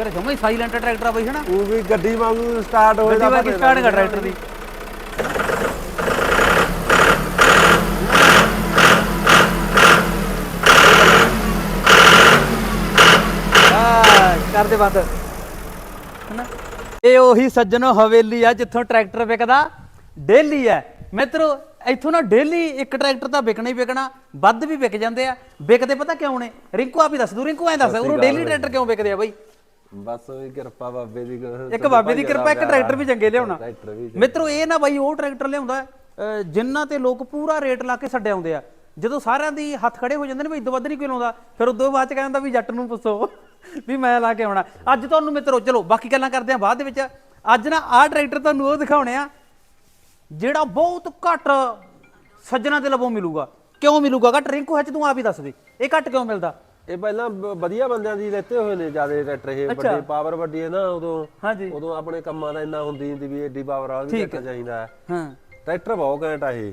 ਯਾਰ ਜਮਾ ਹੀ silent tractor ਆ ਬਈ ਹਨਾ? ਉਹ ਵੀ ਗੱਡੀ ਵਾਂਗੂ ਸਟਾਰਟ ਹੋਏ ਗੱਡੀ ਵਾਲੀ ਸਟਾਰਟ ਕਰ ਟਰੈਕਟਰ ਦੀ। ਕਰ ਦੇ ਬੰਦ ਹਨਾ? ਇਹ ਉਹੀ ਸੱਜਣੋ ਹਵੇਲੀ ਆ ਜਿੱਥੋਂ ਟਰੈਕਟਰ ਵਿਕਦਾ ਡੇਲੀ ਆ। ਮਿੱਤਰੋ ਇੱਥੋਂ ਨਾ ਡੇਲੀ ਇੱਕ ਟਰੈਕਟਰ ਤਾਂ ਵਿਕਣਾ ਹੀ ਵਿਕਣਾ ਵੱਧ ਵੀ ਵਿਕ ਜਾਂਦੇ ਆ। ਵਿਕਦੇ ਪਤਾ ਕਿਉਂ ਨੇ? ਰਿੰਕੂ ਆਪ ਹੀ ਦੱਸ ਦੂ ਰਿੰਕੂ ਐਂ ਦੱਸ ਉਹਨੂੰ ਡੇਲੀ ਟਰੈਕਟਰ ਕਿਉਂ ਵਿਕਦੇ ਆ ਬਈ? ਬਸ ਉਹ ਕਿਰਪਾ ਬਾਬੇ ਦੀ ਇੱਕ ਬਾਬੇ ਦੀ ਕਿਰਪਾ ਇੱਕ ਟਰੈਕਟਰ ਵੀ ਚੰਗੇ ਲਿਆਉਣਾ। ਟਰੈਕਟਰ ਵੀ ਮਿੱਤਰੋ ਇਹ ਨਾ ਬਾਈ ਉਹ ਟਰੈਕਟਰ ਲਿਆਉਂਦਾ ਜਿਨ੍ਹਾਂ ਤੇ ਲੋਕ ਪੂਰਾ ਰੇਟ ਲਾ ਕੇ ਛੱਡੇ ਆਉਂਦੇ ਆ। ਜਦੋਂ ਸਾਰਿਆਂ ਦੀ ਹੱਥ ਖੜੇ ਹੋ ਜਾਂਦੇ ਨੇ ਵੀ ਇਦੋਂ ਵੱਧ ਨਹੀਂ ਕੋਈ ਲਾਉਂਦਾ ਫਿਰ ਉਦੋਂ ਬਾਅਦ ਚ ਕਹਿੰਦਾ ਵੀ ਜੱਟ ਨੂੰ ਪੁੱਛੋ ਵੀ ਮੈਂ ਲਾ ਕੇ ਆਉਣਾ। ਅੱਜ ਤੁਹਾਨੂੰ ਮਿੱਤਰੋ ਚਲੋ ਬਾਕੀ ਗੱਲਾਂ ਕਰਦੇ ਆ ਬਾਅਦ ਦੇ ਵਿੱਚ। ਅੱਜ ਨਾ ਆਹ ਟਰੈਕਟਰ ਤੁਹਾਨੂੰ ਉਹ ਦਿਖਾਉਣੇ ਆ ਜਿਹੜਾ ਬਹੁਤ ਘੱਟ ਸੱਜਣਾ ਤੇ ਲਵੋਂ ਮਿਲੂਗਾ। ਕਿਉਂ ਮਿਲੂਗਾ? ਘੱਟ ਰਿੰਕੂ ਹੱਚ ਤੂੰ ਆਪ ਹੀ ਦੱਸ ਦੇ। ਇਹ ਘੱਟ ਕਿਉਂ ਮਿਲਦਾ? ਇਹ ਪਹਿਲਾਂ ਬ- ਵਧੀਆ ਬੰਦਿਆਂ ਦੀ ਲੈਤੇ ਹੋਏ ਨੇ ਜ਼ਿਆਦਾ ਟਰੈਕਟਰ ਇਹ ਵੱਡੇ ਪਾਵਰ ਵੱਡੀ ਹੈ ਨਾ ਉਦੋਂ। ਹਾਂਜੀ। ਉਦੋਂ ਆਪਣੇ ਕੰਮਾਂ ਦਾ ਇੰਨਾ ਹੁੰਦੀ ਨਹੀਂ ਵੀ ਏਡੀ ਪਾਵਰ ਵਾਲਾ ਵੀ ਟਰੈਕਟਰ ਚਾਹੀਦਾ ਹੈ। ਹਾਂ। ਟਰੈਕਟਰ ਬਹੁਤ ਘੈਂਟ ਆ ਇਹ।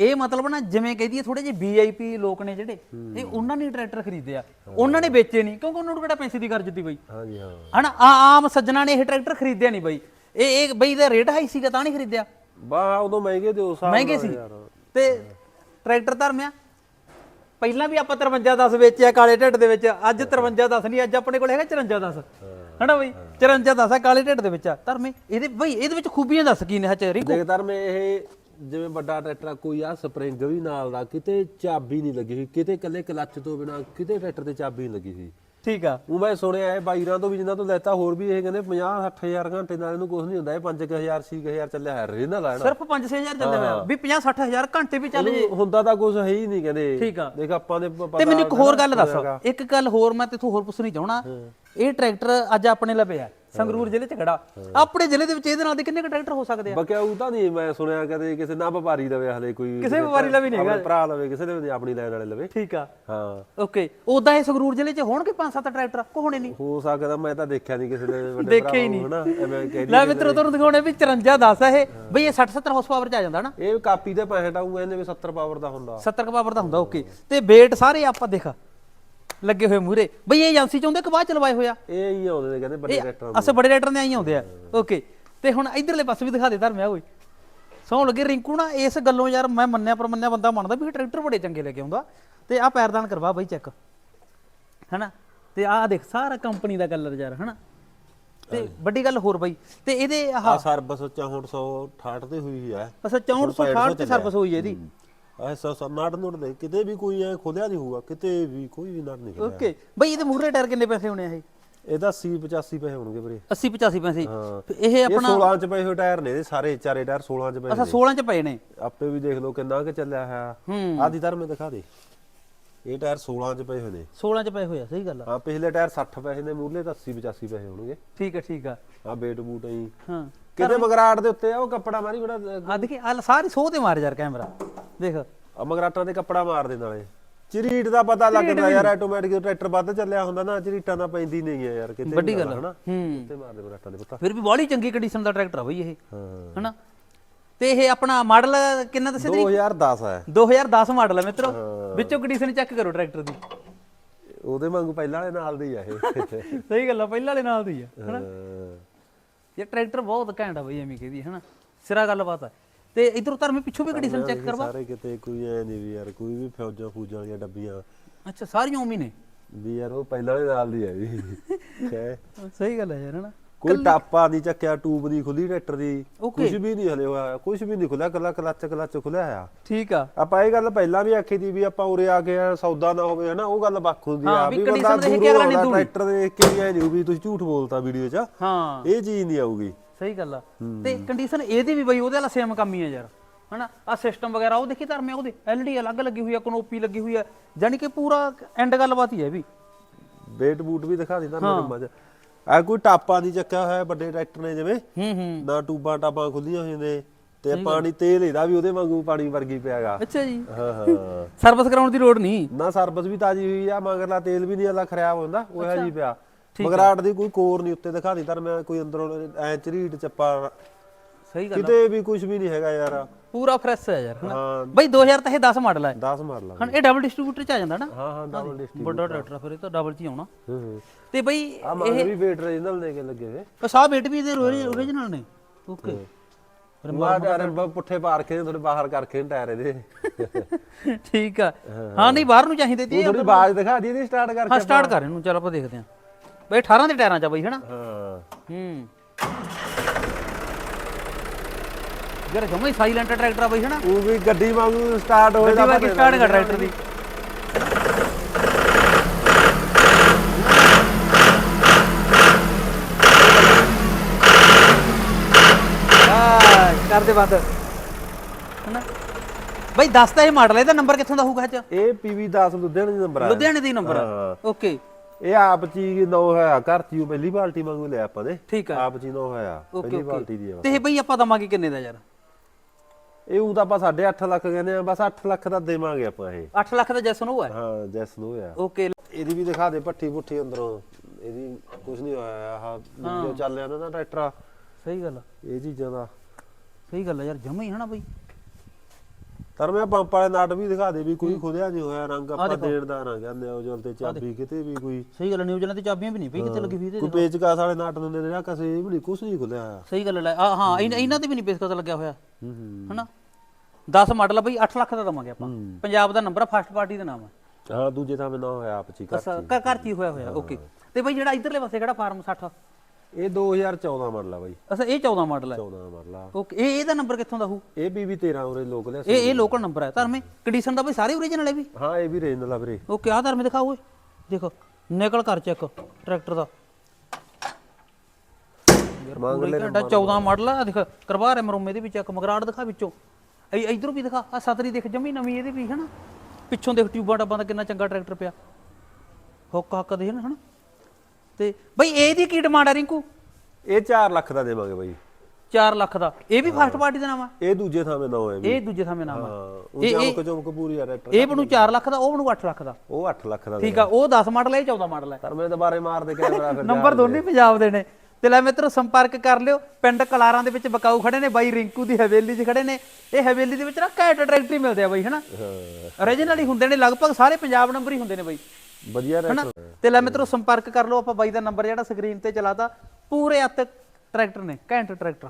ਇਹ ਮਤਲਬ ਨਾ ਜਿਵੇਂ ਕਹਦੀ ਥੋੜੇ ਜਿਹੇ ਵੀਆਈਪੀ ਲੋਕ ਨੇ ਜਿਹੜੇ ਇਹ ਉਹਨਾਂ ਨੇ ਟਰੈਕਟਰ ਖਰੀਦੇ ਆ। ਉਹਨਾਂ ਨੇ ਵੇਚੇ ਨਹੀਂ ਕਿਉਂਕਿ ਉਹਨਾਂ ਨੂੰ ਕਿਹੜਾ ਪੈਸੇ ਦੀ ਕਰਜ਼ ਤੀ ਬਈ। ਹਾਂਜੀ ਹਾਂ। ਹਨਾ ਆ ਆਮ ਸੱਜਣਾ ਨੇ ਇਹ ਟਰੈਕਟਰ ਖਰੀਦਿਆ ਨਹੀਂ ਬਈ। ਇਹ ਇਹ ਬਈ ਦਾ ਰੇਟ ਹਾਈ ਸੀਗਾ ਤਾਂ ਨਹੀਂ ਖਰੀਦਿਆ। ਬਾ ਉਦੋਂ ਮਹਿੰਗੇ ਤੇ ਉਸ ਹਿਸਾਬ ਮਹਿੰਗੇ ਨਾਲ ਸੀ। ਯਾਰ। ਤੇ ਟਰੈਕਟਰ ਧਰਮਿਆ ਪਹਿਲਾਂ ਵੀ ਆਪਾਂ 53 10 ਵੇਚਿਆ ਕਾਲੇ ਢਿੱਡ ਦੇ ਵਿੱਚ ਅੱਜ 53 10 ਨਹੀਂ ਅੱਜ ਆਪਣੇ ਕੋਲ ਹੈਗਾ 54 10 ਹਨਾ ਬਈ? 54 10 ਆ ਕਾਲੇ ਢਿੱਡ ਦੇ ਵਿੱਚ। ਆ ਧਰਮੇ ਇਹਦੇ ਬਈ ਇਹਦੇ ਵਿੱਚ ਖੂਬੀਆਂ ਦੱਸ ਕੀ ਨੇ ਹੱਚ ਰਿੰਕੂ? ਦੇਖਦਾਰ ਮੈਂ ਇਹ ਜਿਵੇਂ ਵੱਡਾ ਟਰੈਕਟਰ ਕੋਈ ਆ ਸਪਰਿੰਗ ਵੀ ਨਾਲ ਦਾ ਕਿਤੇ ਚਾਬੀ ਨਹੀਂ ਲੱਗੀ ਹੋਈ ਕਿਤੇ ਇਕੱਲੇ ਕਲੱਚ ਤੋਂ ਬਿਨਾ ਕਿਤੇ ਟਰੈਕਟਰ ਤੇ ਚਾਬੀ ਨਹੀਂ ਲੱਗੀ ਹੋਈ। ਠੀਕ ਆ। ਉਹ ਮੈਂ ਸੁਣਿਆ ਇਹ ਬਾਈਰਾਂ ਤੋਂ ਵੀ ਜਿਨ੍ਹਾਂ ਤੋਂ ਲੈਤਾ ਹੋਰ ਵੀ ਇਹ ਕਹਿੰਦੇ 50 60000 ਘੰਟੇ ਨਾਲ ਇਹਨੂੰ ਕੁਝ ਨਹੀਂ ਹੁੰਦਾ। ਇਹ 5000 6000 ਚੱਲਿਆ ਹੈ ਰੀਨਾ ਲੈਣਾ ਸਿਰਫ 5-6000 ਚੱਲੇ ਹੋਇਆ। ਵੀ 50-60000 ਘੰਟੇ ਵੀ ਚੱਲ ਜੇ। ਹੁੰਦਾ ਤਾਂ ਕੁਝ ਹੈ ਹੀ ਨਹੀਂ ਕਹਿੰਦੇ। ਠੀਕ ਆ। ਦੇਖ ਆਪਾਂ ਨੇ ਪ- ਤੇ ਪਤਾ ਮੈਨੂੰ ਇੱਕ ਹੋਰ ਗੱਲ ਦੱਸ। ਇੱਕ ਗੱਲ ਹੋਰ ਮੈਂ ਤੇਥੋਂ ਹੋਰ ਪੁੱਛਣੀ ਚਾਹਣਾ। ਇਹ ਟਰੈਕਟਰ ਅੱਜ ਆਪਣੇ ਲਵੇ ਆ। ਸੰਗਰੂਰ ਜ਼ਿਲ੍ਹੇ 'ਚ ਖੜਾ। ਆਪਣੇ ਜ਼ਿਲ੍ਹੇ ਦੇ ਵਿੱਚ ਇਹਦੇ ਨਾਲ ਦੇ ਕਿੰਨੇ ਕੁ ਟਰੈਕਟਰ ਹੋ ਸਕਦੇ ਆ? ਬਕਿਆ ਉਹ ਤਾਂ ਨਹੀਂ ਮੈਂ ਸੁਣਿਆ ਕਦੇ ਕਿਸੇ ਨਾ ਵਪਾਰੀ ਲਵੇ ਹਲੇ ਕੋਈ ਕਿਸੇ ਵਪਾਰੀ ਲਵੇ ਨਹੀਂ ਹੈਗਾ। ਆਪਣੇ ਭਰਾ ਲਵੇ ਕਿਸੇ ਦੇ ਆਪਣੀ ਲੈਣ ਵਾਲੇ ਲਵੇ। ਠੀਕ ਆ। ਹਾਂ। ਓਕੇ ਉਦਾਂ ਇਹ ਸੰਗਰੂਰ ਜ਼ਿਲ੍ਹੇ 'ਚ ਹੋਣਗੇ 5-7 ਟਰੈਕਟਰ ਕੋ ਹੋਣੇ ਨਹੀਂ। ਹੋ ਸਕਦਾ ਮੈਂ ਤਾਂ ਦੇਖਿਆ ਨਹੀਂ ਕਿਸੇ ਦੇ ਵੱਡੇ ਦੇਖਿਆ ਹੀ ਭਰਾ ਨੂੰ, ਹਨਾ। ਐਵੇਂ ਕਹਿ ਲੈ ਮਿੱਤਰੋ ਤੁਹਾਨੂੰ ਦਿਖਾਉਣੇ ਵੀ 54 10 ਆ ਇਹ। ਬਈ ਇਹ 60-70 ਹਾਰਸ ਪਾਵਰ 'ਚ ਆ ਜਾਂਦਾ ਨਾ ਇਹ ਕਾਪੀ ਤੇ 65 ਆਊਗਾ ਇਹਨੇ ਵੀ 70 ਪਾਵਰ ਦਾ ਹੁੰਦਾ। 70 ਪਾਵਰ ਦਾ ਹੁੰਦਾ ਓਕੇ। ਤੇ ਵੇਟ ਸਾਰੇ ਆਪਾਂ ਦੇਖ। ਲੱਗੇ ਹੋਏ ਮੂਰੇ ਬਈ ਇਹ ਏਜੰਸੀ 'ਚ ਹੁੰਦੇ ਕਿ ਬਾਅਦ ਚ ਲਵਾਏ ਹੋਇਆ ਇਹ ਹੀ ਆਉਂਦੇ ਨੇ ਕਹਿੰਦੇ ਵੱਡੇ ਟਰੈਕਟਰ ਅਸੇ ਬੜੇ ਦੇ ਆਈ ਆਉਂਦੇ ਆ। ਓਕੇ। ਤੇ ਹੁਣ ਇਧਰਲੇ ਪਾਸੇ ਵੀ ਦਿਖਾ ਦੇ ਧਰਮਿਆ ਓਏ। ਸੌਣ ਲੱਗੇ ਰਿੰਕੂ ਨਾ ਇਸ ਗੱਲੋਂ ਯਾਰ ਮੈਂ ਮੰਨਿਆ ਪਰ ਮੰਨਿਆ ਬੰਦਾ ਮੰਨਦਾ ਵੀ ਟਰੈਕਟਰ ਬੜੇ ਚੰਗੇ ਲੈ ਕੇ ਆਉਂਦਾ। ਤੇ ਆ ਪੈਰਦਾਨ ਕਰਵਾ ਬਾਈ ਚੈੱਕ ਹੈਨਾ? ਤੇ ਆਹ ਦੇਖ ਸਾਰਾ ਕੰਪਨੀ ਦਾ ਕਲਰ ਯਾਰ ਹੈਨਾ? ਤੇ ਵੱਡੀ ਗੱਲ ਹੋਰ ਬਾਈ ਤੇ ਇਹਦੇ ਆਹ ਆ ਸਰਵਿਸ 6468 ਤੇ ਹੋਈ ਹੈ ਅਸਾ 6468 ਤੇ ਸਰਵਿਸ ਹੋਈ ਹੈ ਇਹਦੀ। ਐ ਸੋ ਨਾੜ ਨੂੜ ਦੇ ਕਿਤੇ ਵੀ ਕੋਈ ਐ ਖੋਲਿਆ ਨਹੀਂ ਹੋਊਗਾ ਕਿਤੇ ਵੀ ਕੋਈ ਵੀ ਨਾੜ ਨਹੀਂ ਖੋਲਿਆ। ਓਕੇ ਬਈ ਇਹਦੇ ਮੂਹਰੇ ਟਾਇਰ ਕਿੰਨੇ ਪੈਸੇ ਹੋਣੇ ਆ ਇਹ? ਇਹਦਾ 80 85 ਪੈਸੇ ਹੋਣਗੇ ਵੀਰੇ। 80 85 ਪੈਸੇ। ਹਾਂ। ਇਹ ਆਪਣਾ 16 ਚ ਪਏ ਹੋਏ ਟਾਇਰ ਨੇ ਇਹਦੇ ਸਾਰੇ ਚਾਰੇ ਟਾਇਰ 16 ਚ ਪਏ ਨੇ। 16 ਚ ਪਏ ਨੇ? ਆਪੇ ਵੀ ਦੇਖ ਲਓ ਕਿੰਨਾ ਕਿ ਚੱਲਿਆ ਹੈ ਹੂੰ। ਆਦੀ ਧਰ ਮੈਂ ਦਿਖਾ ਦੇ। ਇਹ ਟਾਇਰ 16 ਚ ਪਏ ਹੋਏ ਨੇ। 16 ਚ ਪਏ ਹੋਏ ਆ ਸਹੀ ਗੱਲ ਆ। ਹਾਂ ਪਿਛਲੇ ਟਾਇਰ 60 ਪੈਸੇ ਨੇ ਮੂਰਲੇ ਤਾਂ 80 85 ਪੈਸੇ ਹੋਣਗੇ। ਠੀਕ ਹੈ ਠੀਕ ਆ। ਆ ਬੇਟ ਬੂਟ ਐਂ। ਹਾਂ। ਕਿਤੇ ਮਗਰਾਟ ਦੇ ਉੱਤੇ ਆ ਉਹ ਕੱਪੜਾ ਮਾਰੀ ਬੜਾ ਆ ਦੇਖੀ ਆ ਸਾਰੀ ਸੋਹ ਤੇ ਮਾਰ ਯਾਰ ਕੈਮਰਾ। ਦੇਖ। ਆ ਮਗਰਾਟਾਂ ਦੇ ਕੱਪੜਾ ਮਾਰ ਦੇ ਨਾਲੇ। ਚਰੀਟ ਦਾ ਪਤਾ ਲੱਗਦਾ ਯਾਰ ਆਟੋਮੈਟਿਕ ਟਰੈਕਟਰ ਵੱਧ ਚੱਲਿਆ ਹੁੰਦਾ ਨਾ ਚਰੀਟਾਂ ਦਾ ਪੈਂਦੀ ਨਹੀਂ ਹੈ ਯਾਰ ਕਿਤੇ ਵੱਡੀ ਗੱਲ। ਹਨਾ? ਤੇ ਮਾਰ ਦੇ ਮਗਰਾਟਾਂ ਦੇ ਪਤਾ। ਫਿਰ ਵੀ ਬਾਹਲੀ ਚੰਗੀ ਕੰਡੀਸ਼ਨ ਦਾ ਟਰੈਕਟਰ ਆ ਬਈ ਇਹ। ਹਾਂ। ਹਨਾ? ਤੇ ਇਹ ਆਪਣਾ ਮਾਡਲ ਕਿੰਨਾ ਦੱਸਿਆ ਤੇਰੀ? 2010 ਹੈ 2010 ਮਾਡਲ ਹੈ ਮਿੱਤਰੋ। ਵਿੱਚੋਂ ਕੰਡੀਸ਼ਨ ਚੈੱਕ ਕਰੋ ਟਰੈਕਟਰ ਦੀ। ਉਹਦੇ ਵਾਂਗੂ ਪਹਿਲਾਂ ਵਾਲੇ ਨਾਲ ਦੇ ਹੀ ਆ ਇਹ। ਸਹੀ ਗੱਲ ਆ ਪਹਿਲਾਂ ਵਾਲੇ ਨਾਲ ਦੀ ਆ ਹਨਾ। ਇਹ ਟਰੈਕਟਰ ਬਹੁਤ ਘੈਂਟ ਆ ਬਈ ਐਵੇਂ ਕਹਦੀ ਹਨਾ? ਸਿਰਾ ਗੱਲਬਾਤ ਆ। ਤੇ ਇਧਰ ਉਧਰ ਮੈਂ ਪਿੱਛੋਂ ਵੀ ਕੰਡੀਸ਼ਨ ਚੈੱਕ ਕਰਵਾ? ਸਾਰੇ ਕਿਤੇ ਕੋਈ ਐ ਨਹੀਂ ਵੀ ਯਾਰ ਕੋਈ ਵੀ ਫੌਜਾਂ ਫੂਜਾਂ ਵਾਲੀਆਂ ਡੱਬੀਆਂ। ਅੱਛਾ ਸਾਰੀਆਂ ਉਮੀ ਨੇ? ਵੀ ਯਾਰ ਉਹ ਪਹਿਲਾਂ ਵਾਲੇ ਨਾਲ ਦੀ ਹੈ ਵੀ। ਹੈ ਸਹੀ ਗੱਲ ਹੈ ਯਾਰ ਹਨਾ ਕੋਈ ਟਾਪਾ ਨਹੀਂ ਚੱਕਿਆ ਟੂਬ ਨਹੀਂ ਖੁੱਲੀ ਟਰੈਕਟਰ ਦੀ. ਕੁਝ ਵੀ ਨਹੀਂ ਹਲੇ ਹੋਇਆ ਕੁਝ ਵੀ ਨਹੀਂ ਖੁੱਲਿਆ ਕੱਲਾ ਕਲੱਚ ਕਲੱਚ ਖੁੱਲਿਆ ਆ। ਠੀਕ ਆ। ਆਪਾਂ ਇਹ ਗੱਲ ਪਹਿਲਾਂ ਵੀ ਆਖੀ ਦੀ ਵੀ ਆਪਾਂ ਉਰੇ ਆ ਕੇ ਸੌਦਾ ਨਾ ਹੋਵੇ ਹਨਾ? ਉਹ ਗੱਲ ਵੱਖ ਹੁੰਦੀ ਆ। ਵੀ ਬੰਦਾ ਦੂਰੋਂ। ਟਰੈਕਟਰ ਦੇਖ ਕੇ ਵੀ ਐ ਨਹੀਂ ਵੀ ਤੁਸੀਂ ਝੂਠ ਬੋਲਤਾ ਵੀਡੀਓ 'ਚ। ਹਾਂ। ਇਹ ਚੀਜ਼ ਨਹੀਂ ਆਊਗੀ। ਸਹੀ ਗੱਲ ਆ। ਤੇ ਕੰਡੀਸ਼ਨ ਇਹਦੀ ਵੀ ਬਈ ਉਹਦੇ ਵਾਲਾ ਸੇਮ ਕੰਮ ਹੀ ਆ ਯਾਰ। ਹਨਾ? ਆ ਸਿਸਟਮ ਵਗੈਰਾ ਉਹ ਦੇਖੀ ਧਰਮਿਆ ਉਹਦੇ? ਐਲਡੀ ਅਲੱਗ ਲੱਗੀ ਹੋਈ ਆ ਕਨੋਪੀ ਲੱਗੀ ਹੋਈ ਆ। ਜਾਨੀ ਕਿ ਪੂਰਾ ਐਂਡ ਗੱਲਬਾਤ ਹੀ ਹੈ ਵੀ। ਬੇਟ ਬੂਟ ਵੀ ਦਿਖਾ ਦਿੰਦਾ ਮੇਰੇ ਮੱਝ ਆ ਕੋਈ ਟਾਪਾ ਨਹੀਂ ਚੱਕਿਆ ਹੋਇਆ ਵੱਡੇ ਟਰੈਕਟਰ ਨੇ ਜਿਵੇਂ? ਹੂੰ ਹੂੰ। ਨਾ ਟੂਬਾਂ ਟਾਪਾਂ ਖੁੱਲੀਆਂ ਹੋਈਆਂ ਨੇ ਤੇ ਪਾਣੀ ਤੇਲ ਇਹਦਾ ਵੀ ਉਹਦੇ ਵਾਂਗੂ ਪਾਣੀ ਵਰਗੀ ਪਿਆਗਾ। ਅੱਛਾ ਜੀ। ਹਾਂ ਹਾਂ। ਸਰਵਿਸ ਕਰਾਉਣ ਦੀ ਲੋੜ ਨਹੀਂ। ਨਾ ਸਰਵਿਸ ਵੀ ਤਾਜੀ ਹੋਈ ਆ ਮਗਰਲਾ ਤੇਲ ਵੀ ਨਹੀਂ ਅਲਾ ਖਰਾਬ ਹੁੰਦਾ ਉਹ ਹੈ ਜੀ ਪਿਆ। ਮਗਰਾਟ ਦੀ ਕੋਈ ਕੋਰ ਨਹੀਂ ਉੱਤੇ ਦਿਖਾ ਦੀ ਤਾਂ ਮੈਂ ਕੋਈ ਅੰਦਰੋਂ ਐ ਝਰੀਟ ਚੱਪਾ ਸਹੀ ਗੱਲ। ਕਿਤੇ ਵੀ ਕੁਝ ਵੀ ਨਹੀਂ ਹੈਗਾ ਯਾਰ। ਪੂਰਾ ਫਰੈਸ਼ ਹੈ ਯਾਰ ਹਾਂ। ਬਈ 2000 ਤਾਂ ਇਹ 10 ਮਾਡਲ ਹੈ 10 ਮਾਰ ਲਾ ਹੁਣ ਇਹ ਡਬਲ ਡਿਸਟ੍ਰੀਬਿਊਟਰ ਚ ਆ ਜਾਂਦਾ ਨਾ? ਹਾਂ ਹਾਂ ਡਬਲ ਡਿਸਟ੍ਰਿਕਟ ਵੱਡਾ ਟਰੈਕਟਰ ਫਿਰ ਇਹ ਤਾਂ ਡਬਲ ਚ ਹੀ ਆਉਣਾ। ਹੂੰ ਹੂੰ। ਤੇ ਬਈ ਮਗਰ ਵੀ ਵੇਟ ਰੀਜਨਲ ਦੇ ਕੇ ਲੱਗੇ ਵੇ ਸਾਹ ਵੇਟ ਵੀ ਇਹਦੇ ਓਰੀਜਨਲ ਨੇ। ਓਕੇ। ਮਾਰ ਬ- ਪੁੱਠੇ ਪਾਰ ਕੇ ਥੋੜੇ ਬਾਹਰ ਕਰਕੇ ਟਾਇਰ ਇਹਦੇ। ਠੀਕ ਆ। ਹਾਂ। ਨਹੀਂ ਬਾਹਰ ਨੂੰ ਚਾਹੀਦੇ ਤੇ ਥੋੜੀ ਆਵਾਜ਼ ਦਿਖਾ ਦੀ ਇਹਦੀ ਸਟਾਰਟ ਕਰਕੇ ਹਾਂ ਸਟਾਰਟ ਕਰ ਇਹਨੂੰ ਚਲ ਆਪਾਂ ਦੇਖਦੇ ਹਾਂ। ਬਈ 18 ਦੇ ਟਾਇਰਾਂ ਚ ਆ ਬਈ ਹਨਾ? ਹਾਂ। ਹੂੰ। ਯਾਰ ਜਮਾ ਹੀ ਸਾਇਲੈਂਟ ਟਰੈਕਟਰ ਆ ਬਈ ਹਨਾ? ਉਹ ਵੀ ਗੱਡੀ ਵਾਂਗੂ ਸਟਾਰਟ ਹੋਏ ਗੱਡੀ ਵਾਲੀ ਸਟਾਰਟ ਕਰ ਟਰੈਕਟਰ ਦੀ। ਕਰ ਦੇ ਬੰਦ ਹਨਾ? ਬਈ ਦੱਸ ਤਾਂ ਇਹ ਮਾਡਲ ਹੈ ਇਹਦਾ ਨੰਬਰ ਕਿੱਥੋਂ ਦਾ ਹੋਊਗਾ ਇਹ ਚ? ਇਹ ਪੀਵੀ 10 ਲੁਧਿਆਣੇ ਦਾ ਨੰਬਰ ਆ। ਲੁਧਿਆਣੇ ਦੀ ਨੰਬਰ ਹਾਂ। ਓਕੇ ਇਹ ਆਪ ਚੀ ਨੋ ਹੋਇਆ ਘਰ ਚੀ ਉਹ ਪਹਿਲੀ ਬਾਲਟੀ ਵਾਂਗੂ ਲਿਆ ਆਪਾਂ ਨੇ ਠੀਕ ਆ। ਆਪ ਚੀ ਨੋ ਹੋਇਆ ਓਕੇ ਪਹਿਲੀ ਬਾਲਟੀ ਦੀ ਓਕੇ ਤੇ ਇਹ ਬਈ ਆਪਾਂ ਦਵਾਂਗੇ ਕਿੰਨੇ ਦਾ ਯਾਰ? ਇਹ ਉਹ ਤਾਂ ਆਪਾਂ 8.5 ਲੱਖ ਕਹਿੰਦੇ ਆ ਬਸ 8 ਲੱਖ ਦਾ ਦੇਵਾਂਗੇ ਆਪਾਂ ਇਹ। 8 ਲੱਖ ਦਾ ਜੈਸਨ ਉਹ ਹੈ ਹਾਂ ਜੈਸ ਨੂੰ ਹੋਇਆ। ਓਕੇ। ਇਹਦੀ ਵੀ ਦਿਖਾ ਦੇ ਪੱਠੀ ਪੁੱਠੀ ਅੰਦਰੋਂ। ਇਹਦੀ ਕੁਝ ਨਹੀਂ ਹੋਇਆ ਆਹ ਜੋ ਚੱਲ ਰਿਹਾ ਨਾ ਟਰੈਕਟਰ ਸਹੀ ਗੱਲ ਆ, ਇਹ ਚੀਜ਼ਾਂ ਦਾ। ਸਹੀ ਗੱਲ ਆ ਯਾਰ ਜਮਾ ਹੀ ਹਨਾ ਬਈ। ਪਰ ਮੈਂ ਪੰਪ ਵਾਲੇ ਨਟ ਵੀ ਦਿਖਾ ਦੇ ਵੀ ਕੋਈ ਖੁਦਿਆ ਨਹੀਂ ਹੋਇਆ ਰੰਗ ਆਪਾਂ ਦੇਣ ਦਾ ਨਾ ਕਹਿੰਦੇ ਉਹ ਜਲ ਤੇ ਚਾਬੀ ਕਿਤੇ ਵੀ ਕੋਈ। ਸਹੀ ਗੱਲ ਨਿਊਜ਼ੀਲੈਂਡ ਤੇ ਚਾਬੀਆਂ ਵੀ ਨਹੀਂ ਪਈ ਕਿੱਥੇ ਲੱਗੀ ਵੀ ਇਹਦੇ ਕੋਈ ਪੇਚਕਾਸ ਵਾਲੇ ਨਟ ਦਿੰਦੇ ਨੇ ਜਾਂ ਕਸੇ ਵੀ ਨਹੀਂ ਕੁਝ ਨਹੀਂ ਖੁੱਲਿਆ ਹੋਇਆ। ਸਹੀ ਗੱਲ ਹੈ ਆ ਹਾਂ ਇਹਨਾਂ ਤੇ ਵੀ ਨਹੀਂ ਪੇਸਕਸ ਲੱਗਿਆ ਹੋਇਆ। ਹੂੰ ਹੂੰ। ਹਨਾ? 10 ਮਾਡਲ ਆ ਬਈ 8 ਲੱਖ ਦਾ ਦਵਾਂਗੇ ਆਪਾਂ। ਪੰਜਾਬ ਦਾ ਨੰਬਰ ਆ ਫਸਟ ਪਾਰਟੀ ਦਾ ਨਾਮ ਹੈ ਹਾਂ ਦੂਜੇ ਥਾਂ ਮੈਂ ਨਾ ਹੋਇਆ ਆਪ ਚੀ ਕਰ ਅਸਾ ਘਰ ਘਰ ਚ ਹੀ ਹੋਇਆ ਹੋਇਆ ਓਕੇ। ਤੇ ਬਈ ਜਿਹੜਾ ਇਧਰਲੇ ਪਾਸੇ ਕਿਹੜਾ ਫਾਰਮ 60 ਇਹ 2014 ਮਾਡਲ ਆ ਬਾਈ। ਅਸਾ ਇਹ 14 ਮਾਡਲ ਹੈ 14 ਮਾਡਲ ਆ। ਓਕੇ ਇਹ ਇਹਦਾ ਨੰਬਰ ਕਿੱਥੋਂ ਦਾ ਹੋਊ? ਇਹ ਵੀ ਵੀ 13 ਉਰੇ ਲੋਕ ਲਿਆ ਇਹ ਇਹ ਲੋਕਲ ਨੰਬਰ ਹੈ ਧਰਮੇ ਕੰਡੀਸ਼ਨ ਦਾ ਬਈ ਸਾਰੇ ਓਰੀਜਨਲ ਹੈ ਵੀ। ਹਾਂ ਇਹ ਵੀ ਰੇਂਜ ਦਾ ਵੀਰੇ। ਓਕੇ ਆ ਧਰਮੇ ਦਿਖਾਓ ਓਏ। ਦੇਖੋ ਨਿਕਲ ਕਰ ਚੈੱਕ ਟਰੈਕਟਰ ਦਾ। ਮੰਗ ਪੂਰਾ ਘੰਟਾ 14 ਮਾਡਲ ਆ। ਦੇਖ ਕਰਵਾ ਰਿਹਾ ਮਰੋਮੇ ਦੇ ਵਿੱਚ ਇੱਕ ਮਗਰਾੜ ਦਿਖਾ ਵਿੱਚੋਂ। ਇ ਇਧਰੋਂ ਵੀ ਦਿਖਾ ਆ ਸਤਰੀ ਦੇਖ ਜਮੀ ਨਵੀਂ ਇਹਦੇ ਵੀ ਹਨਾ? ਪਿੱਛੋਂ ਦੇਖ ਟਿਊਬਾਂ ਡੱਬਾਂ ਦਾ ਕਿੰਨਾ ਚੰਗਾ ਟਰੈਕਟਰ ਪਿਆ। ਹੁੱਕ ਹੱਕ ਦੇ ਹਨਾ? ਤੇ ਬਈ ਇਹਦੀ ਕੀ ਡਿਮਾਂਡ ਆ ਰਿੰਕੂ? ਇਹ 4 ਲੱਖ ਦਾ ਦੇਵਾਂਗੇ ਬਾਈ। 4 ਲੱਖ ਦਾ। ਇਹ ਵੀ ਫਸਟ ਪਾਰਟੀ ਦਾ ਨਾਮ ਆ? ਇਹ ਦੂਜੇ ਥਾਂ ਮੈਂ ਨਾ ਹੋਇਆ ਵੀ। ਇਹ ਦੂਜੇ ਥਾਂ ਨਾਮ ਆ। ਹਾਂ ਉਹ ਚਮਕ ਚਮਕ ਪੂਰੀ ਆ ਰੈਟਰ ਇਹ ਬਣੂ 4 ਲੱਖ ਦਾ ਉਹ ਬਣੂ 8 ਲੱਖ ਦਾ। ਉਹ 8 ਲੱਖ ਦਾ ਠੀਕ ਆ ਉਹ 10 ਮਾਡਲ ਹੈ ਇਹ 14 ਮਾਡਲ ਹੈ ਪਰ ਮੇਰੇ ਦੁਬਾਰੇ ਮਾਰ ਦੇ ਕੈਮਰਾ ਫਿਰ ਨੰਬਰ ਦੋਨੇ ਪੰਜਾਬ ਦੇ ਨੇ। ਤੇ ਲੈ ਮਿੱਤਰੋ ਸੰਪਰਕ ਕਰ ਲਿਓ। ਪਿੰਡ ਕਲਾਰਾਂ ਦੇ ਵਿੱਚ ਬਕਾਊ ਖੜੇ ਨੇ। ਬਾਈ ਰਿੰਕੂ ਦੀ ਹਵੇਲੀ 'ਚ ਖੜੇ ਨੇ। ਇਹ ਹਵੇਲੀ ਦੇ ਵਿੱਚ ਨਾ ਘੈਂਟ ਟਰੈਕਟਰ ਹੀ ਮਿਲਦੇ ਆ ਬਾਈ ਹਨਾ? ਹਾਂ। Origignal ਹੀ ਹੁੰਦੇ ਨੇ ਲਗਭਗ ਸਾਰੇ ਪੰਜਾਬ ਨੰਬਰ ਹੀ ਹੁੰਦੇ ਨੇ ਬਾਈ। ਵਧੀਆ ਹਨਾ? ਰੈਟਰ ਤੇ ਲੈ ਮਿੱਤਰੋ ਸੰਪਰਕ ਕਰ ਲਓ ਆਪਾਂ ਬਾਈ ਦਾ ਨੰਬਰ ਜਿਹੜਾ ਸਕਰੀਨ ਤੇ ਚਲਾਤਾ ਪੂਰੇ ਅੱਤ ਟਰੈਕਟਰ ਨੇ ਘੈਂਟ ਟਰੈਕਟਰ